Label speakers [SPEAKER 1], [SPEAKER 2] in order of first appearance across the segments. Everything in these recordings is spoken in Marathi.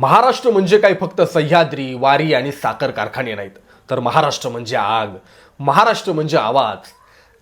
[SPEAKER 1] महाराष्ट्र म्हणजे काही फक्त सह्याद्री वारी आणि साखर कारखाने नाहीत. तर महाराष्ट्र म्हणजे आग. महाराष्ट्र म्हणजे आवाज.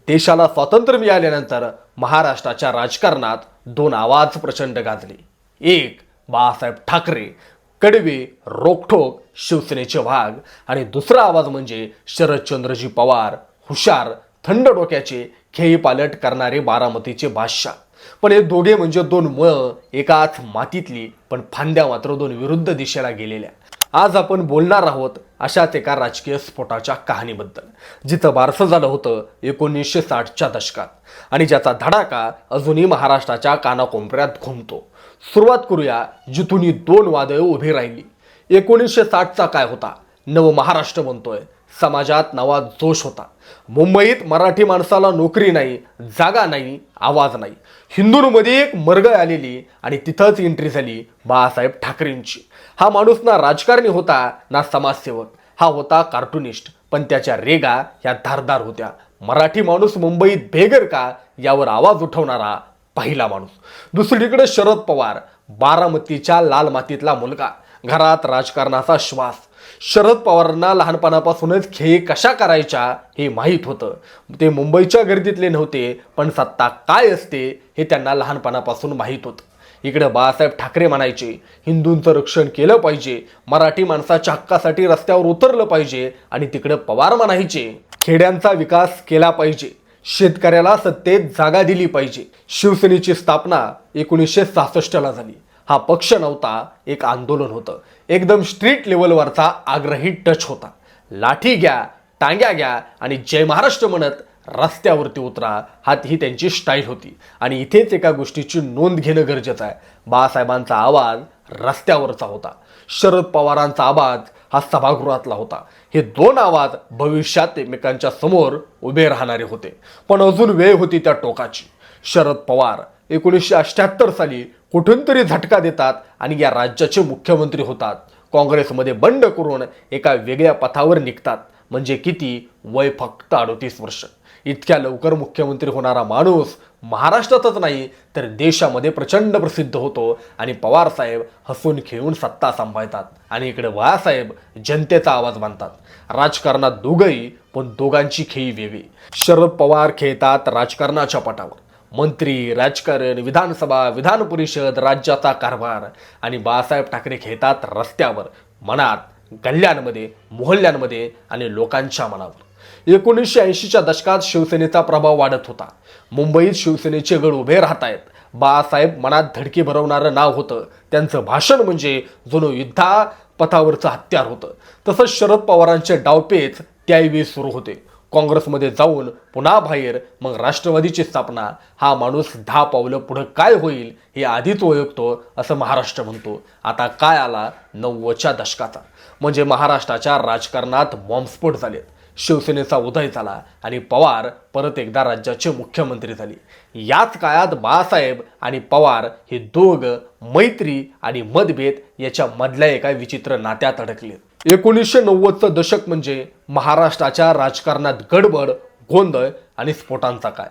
[SPEAKER 1] देशाला स्वातंत्र्य मिळाल्यानंतर महाराष्ट्राच्या राजकारणात दोन आवाज प्रचंड गाजले. एक बाळासाहेब ठाकरे कडवे रोखठोक शिवसेनेचे वाघ. आणि दुसरा आवाज म्हणजे शरदचंद्रजी पवार हुशार थंड डोक्याचे खेळी पालट करणारे बारामतीचे बादशाह. पण हे दोघे म्हणजे दोन मळ एकाच मातीतली पण फांद्या मात्र दोन विरुद्ध दिशेला गेलेल्या. आज आपण बोलणार आहोत अशाच एका राजकीय स्फोटाच्या कहाणीबद्दल जिथं बारसं झालं होतं एकोणीसशे साठच्या दशकात. आणि ज्याचा धडाका अजूनही महाराष्ट्राच्या कानाकोपऱ्यात घुमतो. सुरुवात करूया जिथून ही दोन वादळं उभी राहिली. एकोणीसशे साठचा काय होता? नव महाराष्ट्र बनतोय. समाजात नवा जोश होता. मुंबईत मराठी माणसाला नोकरी नाही जागा नाही आवाज नाही. हिंदूंमध्ये एक मर्ग आलेली आणि तिथंच एंट्री झाली बाळासाहेब ठाकरेंची. हा माणूस ना राजकारणी होता ना समाजसेवक. हा होता कार्टुनिस्ट पण त्याच्या रेगा ह्या धारदार होत्या. मराठी माणूस मुंबईत बेगर का यावर आवाज उठवणारा पहिला माणूस. दुसरीकडे शरद पवार बारामतीच्या लाल मातीतला मुलगा. घरात राजकारणाचा श्वास. शरद पवारांना लहानपणापासूनच खेळ कशा करायच्या हे माहीत होतं. ते मुंबईच्या गर्दीतले नव्हते पण सत्ता काय असते हे त्यांना लहानपणापासून माहीत होतं. इकडे बाळासाहेब ठाकरे म्हणायचे हिंदूंचं रक्षण केलं पाहिजे मराठी माणसाच्या हक्कासाठी रस्त्यावर उतरलं पाहिजे आणि तिकडे पवार म्हणायचे खेड्यांचा विकास केला पाहिजे शेतकऱ्याला सत्तेत जागा दिली पाहिजे. शिवसेनेची स्थापना एकोणीसशे सहासष्टला झाली. हा पक्ष नव्हता एक आंदोलन होतं. एकदम स्ट्रीट लेवलवरचा आग्रही टच होता. लाठी घ्या टांग्या घ्या आणि जय महाराष्ट्र म्हणत रस्त्यावरती उतरा. हा ही त्यांची स्टाईल होती. आणि इथेच एका गोष्टीची नोंद घेणं गरजेचं आहे. बाळासाहेबांचा आवाज रस्त्यावरचा होता. शरद पवारांचा आवाज हा सभागृहातला होता. हे दोन आवाज भविष्यात एकमेकांच्या समोर उभे राहणारे होते. पण अजून वेळ होती त्या टोकाची. शरद पवार एकोणीसशे अठ्ठ्याहत्तर साली कुठून तरी झटका देतात आणि या राज्याचे मुख्यमंत्री होतात. काँग्रेसमध्ये बंड करून एका वेगळ्या पथावर निघतात. म्हणजे किती? वय फक्त अडोतीस वर्ष. इतक्या लवकर मुख्यमंत्री होणारा माणूस महाराष्ट्रातच नाही तर देशामध्ये प्रचंड प्रसिद्ध होतो आणि पवार साहेब हसून खेळून सत्ता सांभाळतात. आणि इकडे बाळासाहेब जनतेचा आवाज मानतात. राजकारणात दोघंही पण दोघांची खेळी वेगळी. शरद पवार खेळतात राजकारणाच्या पटावर. मंत्री राजकारण विधानसभा विधान परिषद राज्याचा कारभार आणि बाळासाहेब ठाकरे खेळतात रस्त्यावर मनात गल्ल्यांमध्ये मोहल्ल्यांमध्ये आणि लोकांच्या मनावर. एकोणीसशे ऐंशीच्या दशकात शिवसेनेचा प्रभाव वाढत होता. मुंबईत शिवसेनेचे गड उभे राहत आहेत बाळासाहेब मनात धडकी भरवणारं नाव होतं. त्यांचं भाषण म्हणजे जुनं युद्धा पथावरचं हत्यार होतं. तसंच शरद पवारांचे डावपेच त्यावेळी सुरू होते. काँग्रेसमध्ये जाऊन पुन्हा बाहेर मग राष्ट्रवादीची स्थापना हा माणूस दहा पावलं पुढं काय होईल हे आधीच ओळखतो असं महाराष्ट्र म्हणतो. आता काय आला? नव्वदच्या दशकाचा. म्हणजे महाराष्ट्राच्या राजकारणात बॉम्बस्फोट झालेत शिवसेनेचा उदय झाला आणि पवार परत एकदा राज्याचे मुख्यमंत्री झाले. याच काळात बाळासाहेब आणि पवार हे दोघं मैत्री आणि मतभेद याच्या मधल्या एका विचित्र नात्यात अडकलेत. एकोणीसशे नव्वदचं दशक म्हणजे महाराष्ट्राच्या राजकारणात गडबड गोंधळ आणि स्फोटांचा काय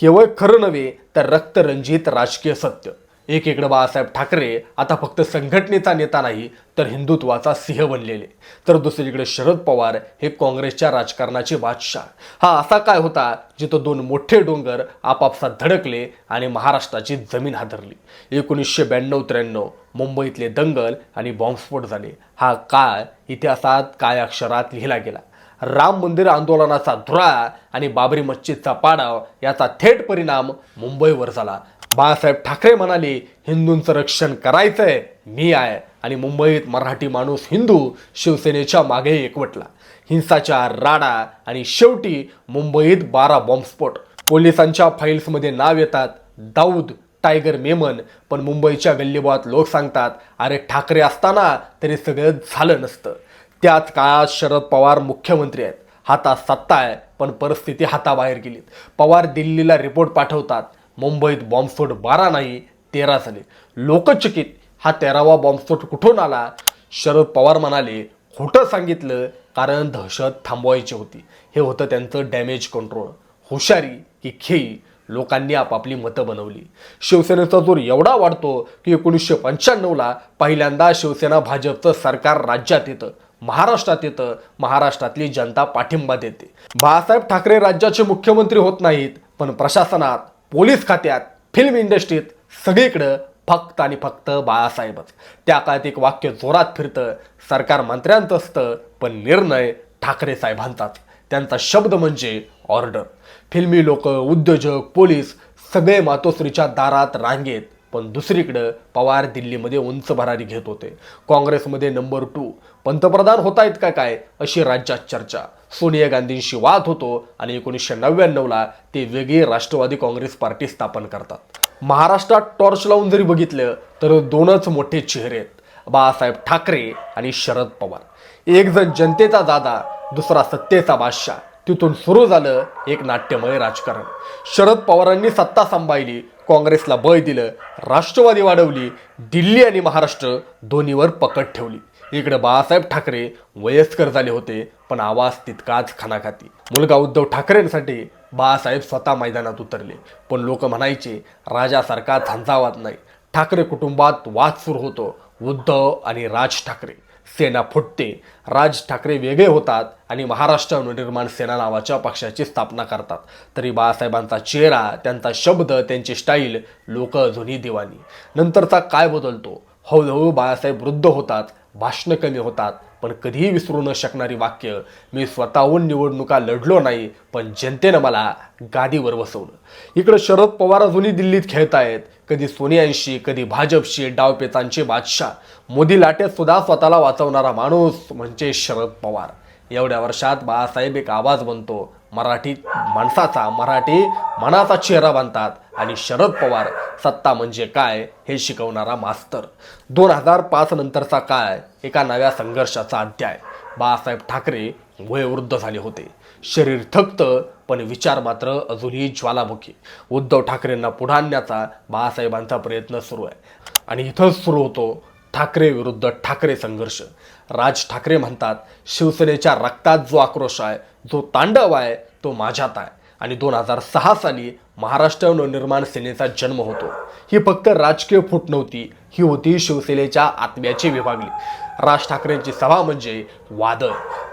[SPEAKER 1] केवळ खरं नव्हे तर रक्तरंजित राजकीय सत्य. एकीकडे बाळासाहेब ठाकरे आता फक्त संघटनेचा नेता नाही तर हिंदुत्वाचा सिंह बनलेले. तर दुसरीकडे शरद पवार हे काँग्रेसच्या राजकारणाचे बादशाह. हा असा काय होता जिथं दोन मोठे डोंगर आपापसात धडकले आणि महाराष्ट्राची जमीन हादरली. एकोणीसशे ब्याण्णव त्र्याण्णव मुंबईतले दंगल आणि बॉम्बस्फोट झाले. हा काळ इतिहासात काय अक्षरात लिहिला गेला. राम मंदिर आंदोलनाचा धुरा आणि बाबरी मस्जिदचा पाडाव याचा थेट परिणाम मुंबईवर झाला. बाळासाहेब ठाकरे म्हणाले हिंदूंचं रक्षण करायचं आहे मी आहे. आणि मुंबईत मराठी माणूस हिंदू शिवसेनेच्या मागे एकवटला. हिंसाचार राडा आणि शेवटी मुंबईत बारा बॉम्बस्फोट. पोलिसांच्या फाईल्समध्ये नाव येतात दाऊद टायगर मेमन. पण मुंबईच्या गल्लीबोळात लोक सांगतात अरे ठाकरे असताना तरी सगळं झालं नसतं. त्याच काळात शरद पवार मुख्यमंत्री आहेत. हातात सत्ता आहे पण परिस्थिती हाताबाहेर गेलीत. पवार दिल्लीला रिपोर्ट पाठवतात. मुंबईत बॉम्बस्फोट बारा नाही तेरा झाले. लोकचकित हा तेरावा बॉम्बस्फोट कुठून आला? शरद पवार म्हणाले खोटं सांगितलं कारण दहशत थांबवायची होती. हे होतं त्यांचं डॅमेज कंट्रोल हुशारी की खेळी लोकांनी आपापली मतं बनवली. शिवसेनेचा जोर एवढा वाढतो की एकोणीसशे पंच्याण्णवला पहिल्यांदा शिवसेना भाजपचं सरकार राज्यात येतं. महाराष्ट्रात येतं महाराष्ट्रातली जनता पाठिंबा देते. बाळासाहेब ठाकरे राज्याचे मुख्यमंत्री होत नाहीत पण प्रशासनात पोलीस खात्यात फिल्म इंडस्ट्रीत सगळीकडं फक्त आणि फक्त बाळासाहेबच. त्या काळात एक वाक्य जोरात फिरतं सरकार मंत्र्यांचं असतं पण निर्णय ठाकरे साहेबांचाच. त्यांचा शब्द म्हणजे ऑर्डर फिल्मी लोक उद्योजक पोलीस सगळे मातोश्रीच्या दारात रांगेत. पण दुसरीकडं पवार दिल्लीमध्ये उंच भरारी घेत होते. काँग्रेसमध्ये नंबर टू पंतप्रधान होत आहेत का काय अशी राज्यात चर्चा. सोनिया गांधींशी वाद होतो आणि एकोणीसशे नव्याण्णवला ते वेगळी राष्ट्रवादी काँग्रेस पार्टी स्थापन करतात. महाराष्ट्रात टॉर्च लावून जरी बघितलं तर दोनच मोठे चेहरे आहेत. बाळासाहेब ठाकरे आणि शरद पवार. एक जण जनतेचा दादा दुसरा सत्तेचा बादशाह. तिथून सुरू झालं एक नाट्यमय राजकारण. शरद पवारांनी सत्ता सांभाळली काँग्रेसला बळ दिलं राष्ट्रवादी वाढवली दिल्ली आणि महाराष्ट्र दोन्हीवर पकड ठेवली. इकडे बाळासाहेब ठाकरे वयस्कर झाले होते पण आवाज तितकाच खानाखाती. मुलगा उद्धव ठाकरेंसाठी बाळासाहेब स्वतः मैदानात उतरले. पण लोक म्हणायचे राजासारखा झंझावात नाही. ठाकरे कुटुंबात वाद सुरू होतो. उद्धव आणि राज ठाकरे. सेना फुटते. राज ठाकरे वेगळे होतात आणि महाराष्ट्र नवनिर्माण सेना नावाच्या पक्षाची स्थापना करतात. तरी बाळासाहेबांचा चेहरा त्यांचा शब्द त्यांची स्टाईल लोक अजूनही दिवाणी. नंतरचा काय बदलतो? हळूहळू बाळासाहेब वृद्ध होतात भाषणं कमी होतात पण कधीही विसरू न शकणारी वाक्य मी स्वतःहून निवडणुका लढलो नाही पण जनतेनं मला गादीवर बसवलं. इकडं शरद पवार अजूनही दिल्लीत खेळतायत. कधी सोनियांशी कधी भाजपशी डावपेचांचे बादशाह. मोदी लाटेत सुद्धा स्वतःला वाचवणारा माणूस म्हणजे शरद पवार. एवढ्या वर्षात बाळासाहेब एक आवाज बनतो. मराठी माणसाचा मराठी मनाचा चेहरा बांधतात आणि शरद पवार सत्ता म्हणजे काय हे शिकवणारा मास्तर. दोन हजार पाच नंतरचा काळ एका नव्या संघर्षाचा अध्याय. बाळासाहेब ठाकरे वयोवृद्ध झाले होते. शरीर थकतं पण विचार मात्र अजूनही ज्वालामुखी. उद्धव ठाकरेंना पुढे आणण्याचा बाळासाहेबांचा प्रयत्न सुरू आहे. आणि इथंच सुरू होतो ठाकरे विरुद्ध ठाकरे संघर्ष. राज ठाकरे म्हणतात शिवसेनेच्या रक्तात जो आक्रोश आहे जो तांडव आहे तो माझ्यात आहे. आणि दोन हजार सहा साली महाराष्ट्र नवनिर्माण सेनेचा जन्म होतो. ही फक्त राजकीय फूट नव्हती ही होती शिवसेनेच्या आत्म्याची विभागली राज ठाकरेंची सभा म्हणजे वादळ.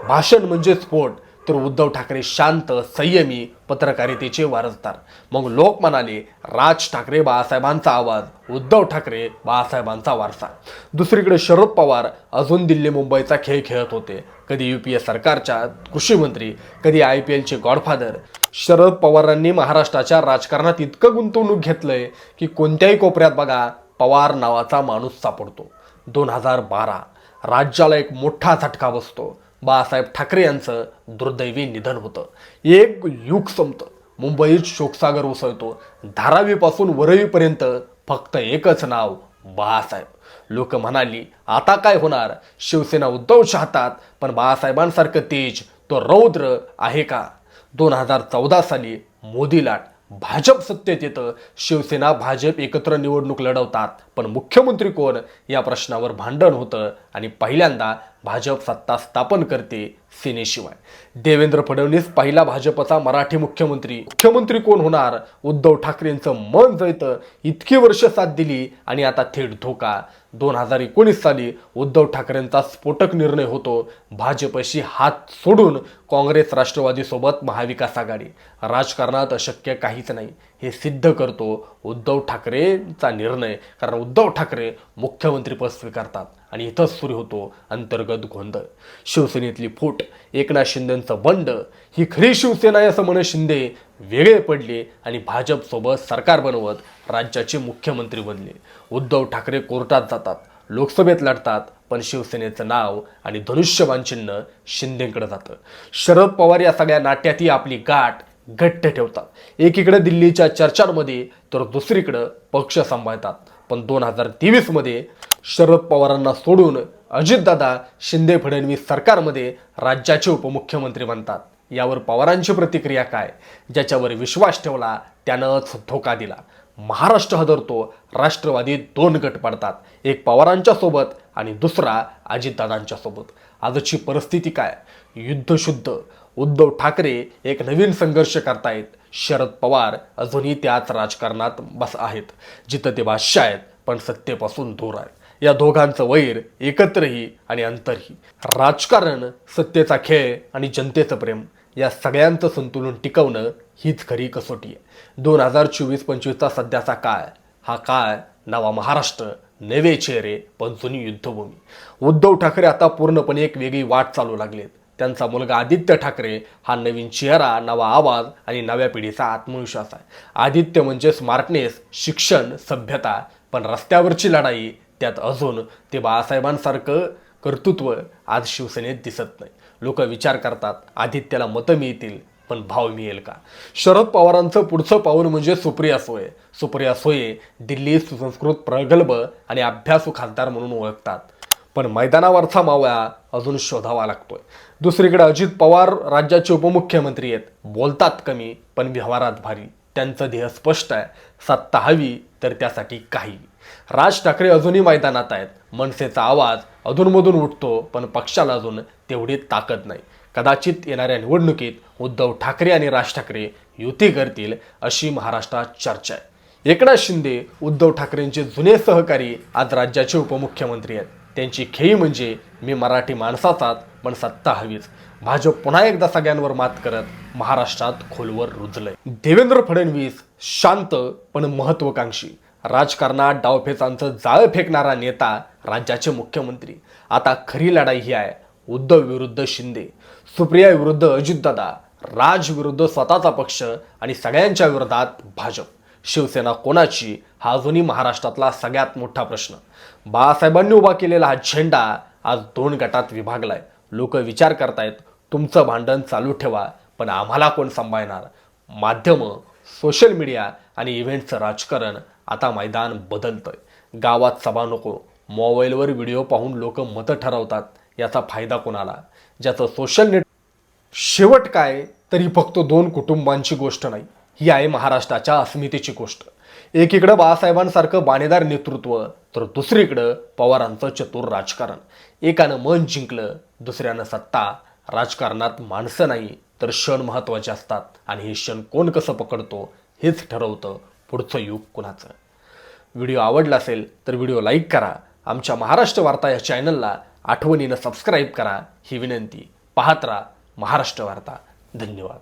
[SPEAKER 1] भाषण म्हणजे स्फोट. तर उद्धव ठाकरे शांत संयमी पत्रकारितेचे वारसदार. मग लोक म्हणाले राज ठाकरे बाळासाहेबांचा आवाज उद्धव ठाकरे बाळासाहेबांचा वारसा. दुसरीकडे शरद पवार अजून दिल्ली मुंबईचा खेळ खेळत होते. कधी यू पी ए सरकारच्या कृषीमंत्री कधी आय पी एलचे गॉडफादर. शरद पवारांनी महाराष्ट्राच्या राजकारणात इतकं गुंतवणूक घेतलंय की कोणत्याही कोपऱ्यात बघा पवार नावाचा माणूस सापडतो. दोन हजार बारा राज्याला एक मोठा झटका बसतो. बाळासाहेब ठाकरे यांचं दुर्दैवी निधन होतं. एक युग संपतं. मुंबईत शोकसागर उसळतो. धारावीपासून वरळीपर्यंत फक्त एकच नाव बाळासाहेब. लोक म्हणाली आता काय होणार? शिवसेना उद्धव हातात पण बाळासाहेबांसारखं तेज तो रौद्र आहे का? दोन हजार चौदा साली मोदी लाट भाजप सत्तेत येतं. शिवसेना भाजप एकत्र निवडणूक लढवतात. पण मुख्यमंत्री कोण या प्रश्नावर भांडण होतं आणि पहिल्यांदा भाजप सत्ता स्थापन करते सेनेशिवाय. देवेंद्र फडणवीस पहिला भाजपचा मराठी मुख्यमंत्री. मुख्यमंत्री कोण होणार? उद्धव ठाकरेंचं मन जळतं इतकी वर्ष साथ दिली आणि आता थेट धोका. दोन हजार एकोणीस साली उद्धव ठाकरेंचा स्फोटक निर्णय होतो. भाजपशी हात सोडून काँग्रेस राष्ट्रवादीसोबत महाविकास आघाडी. राजकारणात अशक्य काहीच नाही. हे सिद्ध करतो उद्धव ठाकरेंचा निर्णय कारण उद्धव ठाकरे मुख्यमंत्रीपद स्वीकारतात आणि इथंच सुरू होतो अंतर्गत गोंधळ. शिवसेनेतली फूट एकनाथ शिंदेचं बंड ही खरी शिवसेना आहे असं म्हणे शिंदे वेगळे पडले आणि भाजपसोबत सरकार बनवत राज्याचे मुख्यमंत्री बनले. उद्धव ठाकरे कोर्टात जातात लोकसभेत लढतात पण शिवसेनेचं नाव आणि धनुष्यबाण चिन्ह शिंदेकडे जातं. शरद पवार या सगळ्या नाट्यातही आपली गाठ घट्ट ठेवतात. एकीकडे दिल्लीच्या चर्चांमध्ये तर दुसरीकडं पक्ष सांभाळतात. पण दोन हजार तेवीसमध्ये शरद पवारांना सोडून अजितदादा शिंदे फडणवीस सरकारमध्ये राज्याचे उपमुख्यमंत्री बनतात. यावर पवारांची प्रतिक्रिया काय? ज्याच्यावर विश्वास ठेवला त्यानंच धोका दिला. महाराष्ट्र हदरतो राष्ट्रवादी दोन गट पडतात. एक पवारांच्या सोबत आणि दुसरा अजितदादांच्या सोबत. आजची परिस्थिती काय? युद्धशुद्ध. उद्धव ठाकरे एक नवीन संघर्ष करतायत. शरद पवार अजूनही त्याच राजकारणात बस आहेत. जिथं ते भाष्य आहेत पण सत्तेपासून दूर आहेत. या दोघांचं वैर एकत्रही आणि अंतरही. राजकारण सत्तेचा खेळ आणि जनतेचं प्रेम या सगळ्यांचं संतुलन टिकवणं हीच खरी कसोटी आहे. दोन हजार चोवीस पंचवीसचा सध्याचा काळ हा काळ नवा महाराष्ट्र नवे चेहरे पण जुनी युद्धभूमी. उद्धव ठाकरे आता पूर्णपणे एक वेगळी वाट चालू लागलेत. त्यांचा मुलगा आदित्य ठाकरे हा नवीन चेहरा नवा आवाज आणि नव्या पिढीचा आत्मविश्वास आहे. आदित्य म्हणजे स्मार्टनेस शिक्षण सभ्यता पण रस्त्यावरची लढाई त्यात अजून ते बाळासाहेबांसारखं कर्तृत्व आज शिवसेनेत दिसत नाही. लोक विचार करतात आदित्याला मतं मिळतील पण भाव मिळेल का? शरद पवारांचं पुढचं पाऊल म्हणजे सुप्रिया सोये. सुप्रिया सोये दिल्ली सुसंस्कृत प्रगल्भ आणि अभ्यासू खासदार म्हणून ओळखतात. पण मैदानावरचा मावळा अजून शोधावा लागतोय. दुसरीकडे अजित पवार राज्याचे उपमुख्यमंत्री आहेत. बोलतात कमी पण व्यवहारात भारी. त्यांचं ध्येय स्पष्ट आहे. सत्ता हवी तर त्यासाठी काही. राज ठाकरे अजूनही मैदानात आहेत. मनसेचा आवाज अधूनमधून उठतो पण पक्षाला अजून तेवढी ताकद नाही. कदाचित येणाऱ्या निवडणुकीत उद्धव ठाकरे आणि राज ठाकरे युती करतील अशी महाराष्ट्रात चर्चा आहे. एकनाथ शिंदे उद्धव ठाकरेंचे जुने सहकारी आज राज्याचे उपमुख्यमंत्री आहेत. त्यांची खेळी म्हणजे मी मराठी माणसाचाच पण सत्ता हवीच. भाजप पुन्हा एकदा सगळ्यांवर मात करत महाराष्ट्रात खोलवर रुजलंय. देवेंद्र फडणवीस शांत पण महत्वाकांक्षी. राजकारणात डावफेचांचं जाळं फेकणारा नेता राज्याचे मुख्यमंत्री. आता खरी लढाई ही आहे उद्धव विरुद्ध शिंदे. सुप्रिया विरुद्ध अजितदादा राज विरुद्ध स्वतःचा पक्ष आणि सगळ्यांच्या विरोधात भाजप. शिवसेना कोणाची हा अजूनही महाराष्ट्रातला सगळ्यात मोठा प्रश्न. बाळासाहेबांनी उभा केलेला हा झेंडा आज दोन गटात विभागलाय. लोक विचार करतायत तुमचं भांडण चालू ठेवा पण आम्हाला कोण सांभाळणार? माध्यमं सोशल मीडिया आणि इव्हेंटचं राजकारण आता मैदान बदलतंय. गावात सभा नको मोबाईलवर व्हिडिओ पाहून लोक मतं ठरवतात याचा फायदा कोणाला? ज्याचं सोशल नेट शेवट काय? तरी फक्त दोन कुटुंबांची गोष्ट नाही ही आहे महाराष्ट्राच्या अस्मितेची गोष्ट. एकीकडं बाळासाहेबांसारखं बाणेदार नेतृत्व तर दुसरीकडं पवारांचं चतुर राजकारण. एकानं मन जिंकलं दुसऱ्यानं सत्ता. राजकारणात माणसं नाही तर क्षण महत्त्वाचे असतात. आणि हे क्षण कोण कसं पकडतो हेच ठरवतं पुढचं युग कुणाचं. व्हिडिओ आवडला असेल तर व्हिडिओ लाईक करा. आमच्या महाराष्ट्र वार्ता या चॅनलला आठवणीनं सबस्क्राईब करा. ही विनंती. पाहत राहा महाराष्ट्र वार्ता. धन्यवाद.